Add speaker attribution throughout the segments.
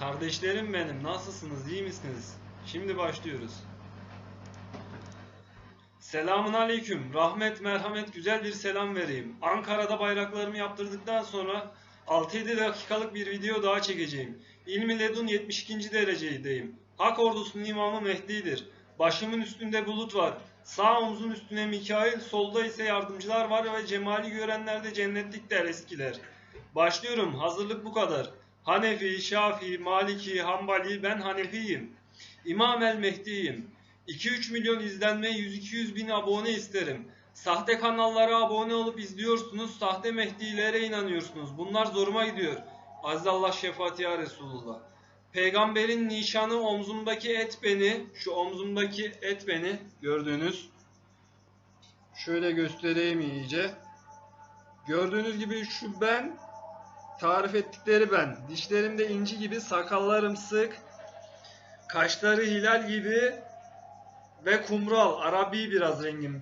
Speaker 1: Kardeşlerim benim, nasılsınız, iyi misiniz? Şimdi başlıyoruz. Selamun aleyküm. Rahmet, merhamet, güzel bir selam vereyim. Ankara'da bayraklarımı yaptırdıktan sonra 6-7 dakikalık bir video daha çekeceğim. İlmi ledun 72. derecedeyim. Hak ordusunun imamı Mehdi'dir. Başımın üstünde bulut var. Sağ omzun üstüne Mikail, solda ise yardımcılar var ve cemali görenler de cennetlik der eskiler. Başlıyorum. Hazırlık bu kadar. Hanefi, Şafii, Maliki, Hanbali, ben Hanefiyim. İmam el Mehdi'yim. 2-3 milyon izlenme, 100-200 bin abone isterim. Sahte kanallara abone olup izliyorsunuz, sahte Mehdilere inanıyorsunuz. Bunlar zoruma gidiyor. Azizallah şefaati ya Resulullah. Peygamberin nişanı omzumdaki et beni, şu omzumdaki et beni gördüğünüz. Şöyle göstereyim iyice. Gördüğünüz gibi şu ben, tarif ettikleri ben. Dişlerimde inci gibi, sakallarım sık, kaşları hilal gibi ve kumral. Arabi biraz rengim.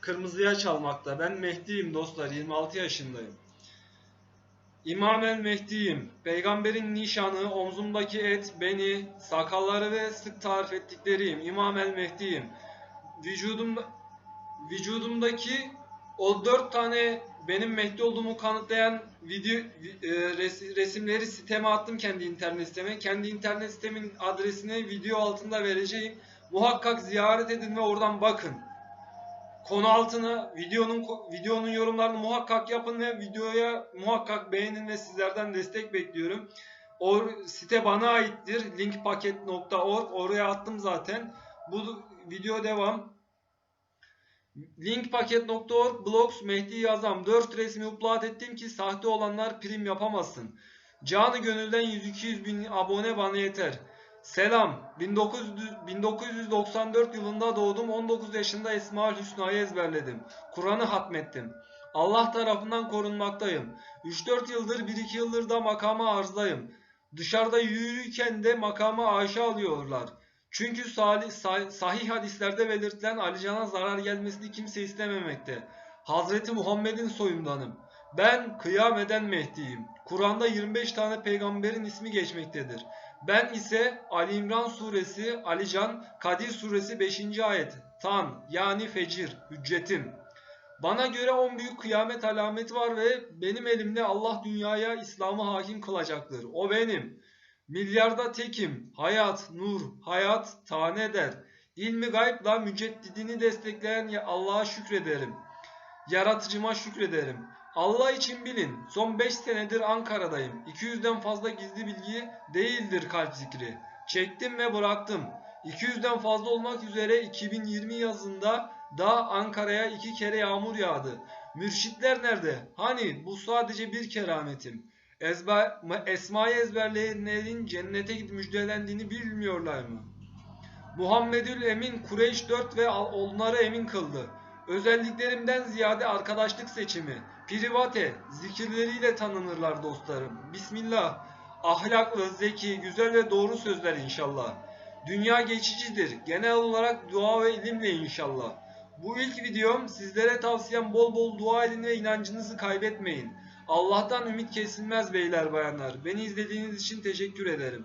Speaker 1: Kırmızıya çalmakta. Ben Mehdi'yim dostlar. 26 yaşındayım. İmam el Mehdi'yim. Peygamberin nişanı, omzumdaki et, beni, sakalları ve sık tarif ettikleriyim. İmam el Mehdi'yim. Vücudumda, vücudumdaki o dört tane benim Mehdi olduğumu kanıtlayan video vi- e, res- resimleri siteme attım kendi internet siteme. Kendi internet sitemin adresini video altında vereceğim. Muhakkak ziyaret edin ve oradan bakın. Konu altına videonun videonun yorumlarını muhakkak yapın ve videoya muhakkak beğenin ve sizlerden destek bekliyorum. O site bana aittir. linkpaket.org oraya attım zaten. Bu video devam. Linkpaket.org blogs Mehdi Yazam 4 resmi upload ettim ki sahte olanlar prim yapamasın. Canı gönülden 100-200 bin abone bana yeter. Selam. 1900 1994 yılında doğdum. 19 yaşında Esmaül Hüsna'yı ezberledim. Kur'an'ı hatmettim. Allah tarafından korunmaktayım. 3-4 yıldır 1-2 yıldır da makama arzdayım. Dışarıda yürürken de makama Ayşe alıyorlar. Çünkü salih, sah- sahih hadislerde belirtilen Alican'a zarar gelmesini kimse istememekte. Hazreti Muhammed'in soyundanım. Ben kıyam eden Mehdi'yim. Kur'an'da 25 tane peygamberin ismi geçmektedir. Ben ise Ali İmran suresi, Alican, Kadir suresi 5. ayet. Tan yani fecir, hüccetim. Bana göre 10 büyük kıyamet alameti var ve benim elimde Allah dünyaya İslam'ı hakim kılacaktır. O benim. Milyarda tekim, hayat, nur, hayat, tane der. İlmi gaybla müceddidini destekleyen Allah'a şükrederim. Yaratıcıma şükrederim. Allah için bilin. Son 5 senedir Ankara'dayım. 200'den fazla gizli bilgi değildir kalp zikri. Çektim ve bıraktım. 200'den fazla olmak üzere 2020 yazında da Ankara'ya iki kere yağmur yağdı. Mürşitler nerede? Hani bu sadece bir kerametim. Ezber, Esma'yı ezberleyenlerin cennete müjdelendiğini bilmiyorlar mı? Muhammedül Emin Kureyş 4 ve onları emin kıldı. Özelliklerimden ziyade arkadaşlık seçimi, private, zikirleriyle tanınırlar dostlarım. Bismillah, ahlaklı, zeki, güzel ve doğru sözler inşallah. Dünya geçicidir. Genel olarak dua ve ilimle inşallah. Bu ilk videom sizlere tavsiyem bol bol dua edin ve inancınızı kaybetmeyin. Allah'tan ümit kesilmez beyler bayanlar. Beni izlediğiniz için teşekkür ederim.